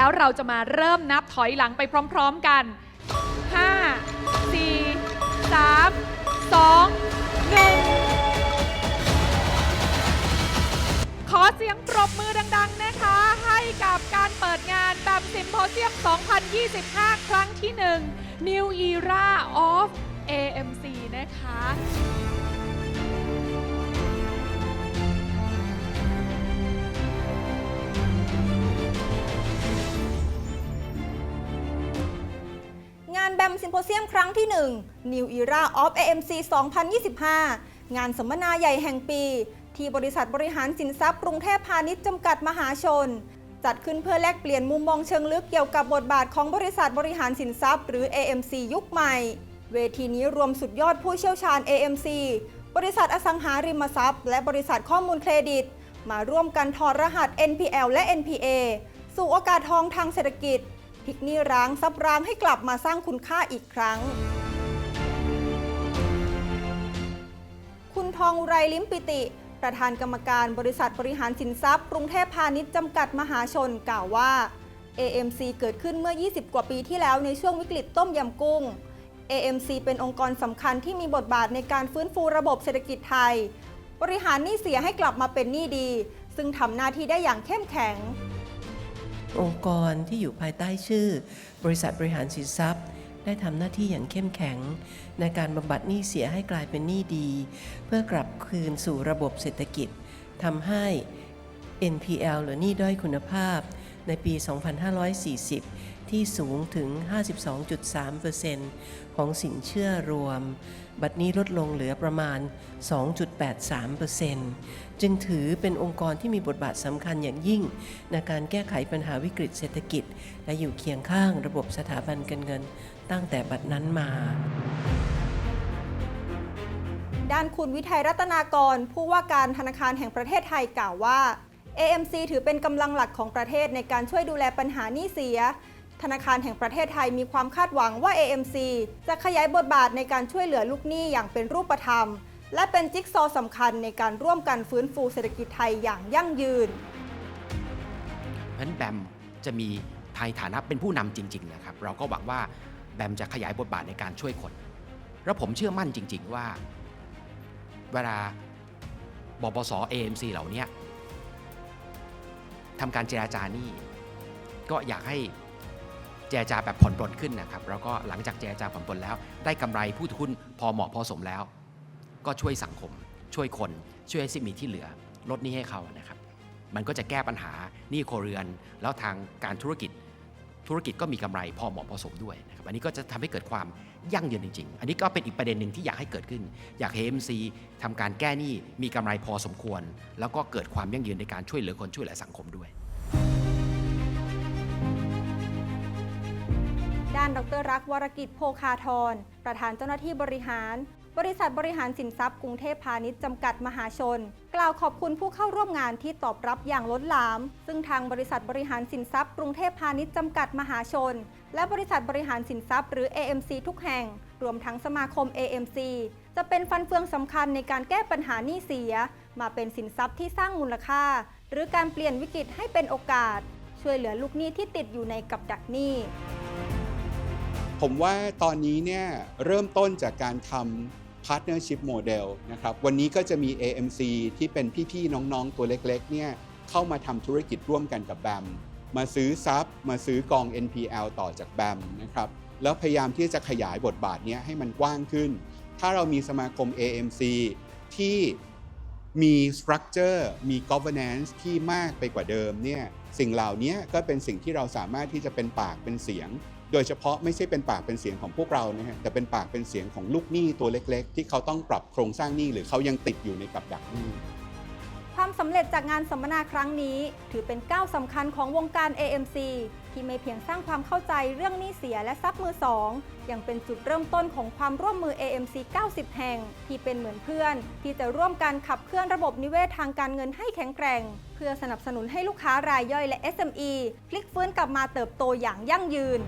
แล้วเราจะมาเริ่มนับถอยหลังไปพร้อมๆกัน 5 4 3 2 1ขอเสียงปรบมือดัง ๆ นะคะ ให้กับการเปิดงานแบบซิมโพเซียม 2025 ครั้งที่ 1 New Era of AMC นะคะ มโพเซียมครั้งที่ 1 New Era of AMC 2025 งานสัมมนาใหญ่แห่งปี ที่บริษัทบริหารสินทรัพย์กรุงเทพพาณิชย์จำกัดมหาชน จัดขึ้นเพื่อแลกเปลี่ยนมุมมองเชิงลึกเกี่ยวกับบทบาทของบริษัทบริหารสินทรัพย์ หรือ AMC ยุคใหม่ เวทีนี้รวมสุดยอดผู้เชี่ยวชาญ AMC บริษัทอสังหาริมทรัพย์ และบริษัทข้อมูลเครดิต มาร่วมกันถอดรหัส NPL และ NPA สู่โอกาสทองทางเศรษฐกิจ พลิกหนี้ร้างซับร้างให้กลับมาสร้างคุณค่าอีกครั้ง คุณทองไรลิ้มปิติ ประธานกรรมการบริษัทบริหารสินทรัพย์กรุงเทพพาณิชย์จำกัดมหาชนกล่าวว่า AMC เกิดขึ้นเมื่อ 20 กว่าปีที่แล้วในช่วงวิกฤตต้มยำกุ้ง AMC เป็นองค์กรสำคัญที่มีบทบาทในการฟื้นฟูระบบเศรษฐกิจไทย บริหารหนี้เสียให้กลับมาเป็นหนี้ดี ซึ่งทำหน้าที่ได้อย่างเข้มแข็ง องค์กรที่อยู่ภายใต้ชื่อ บริษัทบริหารสินทรัพย์ ได้ทำหน้าที่อย่างเข้มแข็ง ในการบำบัดหนี้เสียให้กลายเป็นหนี้ดี เพื่อกลับคืนสู่ระบบเศรษฐกิจทำให้ NPL หรือหนี้ด้อยคุณภาพ ในปี 2540 ที่สูงถึง 52.3%ของสินเชื่อรวม บัดนี้ลดลงเหลือประมาณ 2.83%จึงถือเป็นองค์กรที่มีบทบาทสำคัญอย่างยิ่ง ในการแก้ไขปัญหาวิกฤตเศรษฐกิจ และอยู่เคียงข้างระบบสถาบันการเงิน ตั้งแต่บัดนั้นมาด้านคุณวิทัยรัตนากร ผู้ว่าการธนาคารแห่งประเทศไทยกล่าวว่า AMC ถือเป็นกำลังหลักของประเทศในการช่วยดูแลปัญหาหนี้เสีย ธนาคารแห่งประเทศไทยมีความคาดหวังว่า AMC จะขยายบทบาทในการช่วยเหลือลูกหนี้อย่างเป็นรูปธรรม และเป็นจิ๊กซอสำคัญในการร่วมกันฟื้นฟูเศรษฐกิจไทยอย่างยั่งยืน เพราะฉะนั้นแบมจะมีไทยฐานะเป็นผู้นำจริงๆนะครับเราก็หวังว่าแบมจะขยายบทบาทในการช่วยคน แล้วผมเชื่อมั่นจริง ๆว่า เวลาบปส AMC เหล่านี้ทำการเจราจาหนี้ก็อยากให้ เจรจาแบบผ่อนปลนขึ้นนะครับแล้วก็หลังจากเจรจาผ่อนปลนแล้ว ได้กำไรผู้ถือหุ้นพอเหมาะพอสมแล้ว ก็ช่วยสังคม ช่วยคนช่วยให้สิมีที่เหลือ ลดนี้ให้เขานะครับ มันก็จะแก้ปัญหาหนี้ครเรือน แล้วทางการธุรกิจธุรกิจก็มีกำไรพอเหมาะพอสมด้วยนะครับอันนี้ก็จะทำให้เกิดความยั่งยืนจริง ๆ อันนี้ก็เป็นอีกประเด็นหนึ่งที่อยากให้เกิดขึ้น อยากให้ MC ทำการแก้หนี้มีกำไรพอสมควร แล้วก็เกิดความยั่งยืนในการช่วยเหลือคนช่วยเหลือสังคมด้วย ด้านดรรักวรกิจโภคาธรประธานเจ้าหน้าที่บริหาร บริษัทบริหารสินทรัพย์กรุงเทพพาณิชย์จำกัดมหาชน กล่าวขอบคุณผู้เข้าร่วมงานที่ตอบรับอย่างล้นหลาม ซึ่งทางบริษัทบริหารสินทรัพย์กรุงเทพพาณิชย์จำกัดมหาชน และบริษัทบริหารสินทรัพย์หรือ AMC ทุกแห่ง รวมทั้งสมาคม AMC จะเป็นฟันเฟืองสำคัญในการแก้ปัญหาหนี้เสีย มาเป็นสินทรัพย์ที่สร้างมูลค่า หรือการเปลี่ยนวิกฤตให้เป็นโอกาส ช่วยเหลือลูกหนี้ที่ติดอยู่ในกับดักหนี้ ผมว่าตอนนี้เนี่ยเริ่มต้นจากการทำ partnership model นะครับ วันนี้ก็จะมี AMC ที่เป็นพี่ๆ น้องๆ ตัวเล็กๆ เนี่ยเข้ามาทำธุรกิจร่วมกันกับแบม มาซื้อซับมาซื้อกอง NPL ต่อจากแบมนะครับ แล้วพยายามที่จะขยายบทบาทเนี้ยให้มันกว้างขึ้น ถ้าเรามีสมาคม AMC ที่มี structure มี governance ที่มากไปกว่าเดิมเนี่ยสิ่งเหล่านี้ก็เป็นสิ่งที่เราสามารถที่จะเป็นปากเป็นเสียง โดยเฉพาะไม่ใช่เป็นปากเป็นเสียงของพวกเรานะฮะแต่เป็นปากเป็นเสียงของลูกหนี้ตัวเล็กๆ ที่เขาต้องปรับโครงสร้างหนี้หรือเขายังติดอยู่ในกับดักหนี้ความสำเร็จจากงานสัมมนาครั้งนี้ ถือเป็นก้าวสำคัญของวงการ AMC ที่ไม่เพียงสร้างความเข้าใจเรื่องหนี้เสียและทรัพย์มือสองยังเป็นจุดเริ่มต้นของความร่วมมือ AMC 90 แห่ง ที่เป็นเหมือนเพื่อน ที่จะร่วมกันขับเคลื่อนระบบนิเวศทางการเงินให้แข็งแกร่ง เพื่อสนับสนุนให้ลูกค้ารายย่อยและ SME พลิกฟื้นกลับมาเติบโตอย่างยั่งยืน